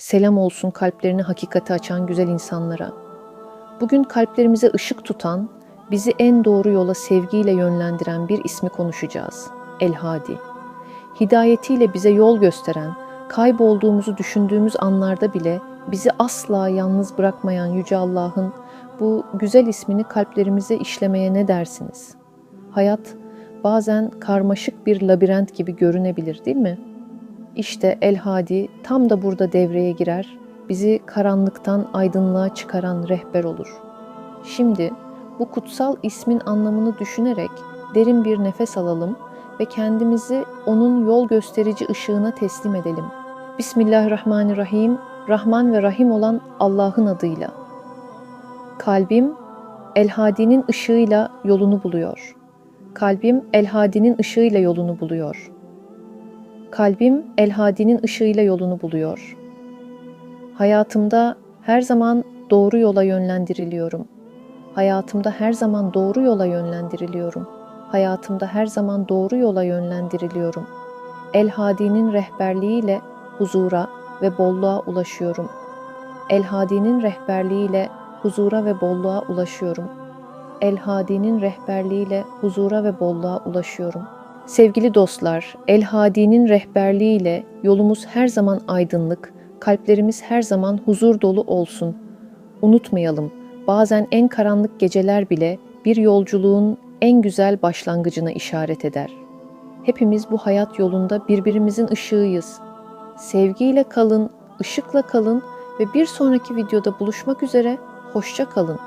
Selam olsun kalplerini hakikate açan güzel insanlara. Bugün kalplerimize ışık tutan, bizi en doğru yola sevgiyle yönlendiren bir ismi konuşacağız. El Hadi. Hidayetiyle bize yol gösteren, kaybolduğumuzu düşündüğümüz anlarda bile bizi asla yalnız bırakmayan Yüce Allah'ın bu güzel ismini kalplerimize işlemeye ne dersiniz? Hayat bazen karmaşık bir labirent gibi görünebilir değil mi? İşte El Hadi tam da burada devreye girer, bizi karanlıktan aydınlığa çıkaran rehber olur. Şimdi bu kutsal ismin anlamını düşünerek derin bir nefes alalım ve kendimizi onun yol gösterici ışığına teslim edelim. Bismillahirrahmanirrahim, Rahman ve Rahim olan Allah'ın adıyla. Kalbim El Hadi'nin ışığıyla yolunu buluyor. Kalbim El Hadi'nin ışığıyla yolunu buluyor. Kalbim El Hadi'nin ışığıyla yolunu buluyor. Hayatımda her zaman doğru yola yönlendiriliyorum. Hayatımda her zaman doğru yola yönlendiriliyorum. Hayatımda her zaman doğru yola yönlendiriliyorum. El Hadi'nin rehberliğiyle huzura ve bolluğa ulaşıyorum. El Hadi'nin rehberliğiyle huzura ve bolluğa ulaşıyorum. El Hadi'nin rehberliğiyle huzura ve bolluğa ulaşıyorum. Sevgili dostlar, El Hadi'nin rehberliğiyle yolumuz her zaman aydınlık, kalplerimiz her zaman huzur dolu olsun. Unutmayalım, bazen en karanlık geceler bile bir yolculuğun en güzel başlangıcına işaret eder. Hepimiz bu hayat yolunda birbirimizin ışığıyız. Sevgiyle kalın, ışıkla kalın ve bir sonraki videoda buluşmak üzere, hoşça kalın.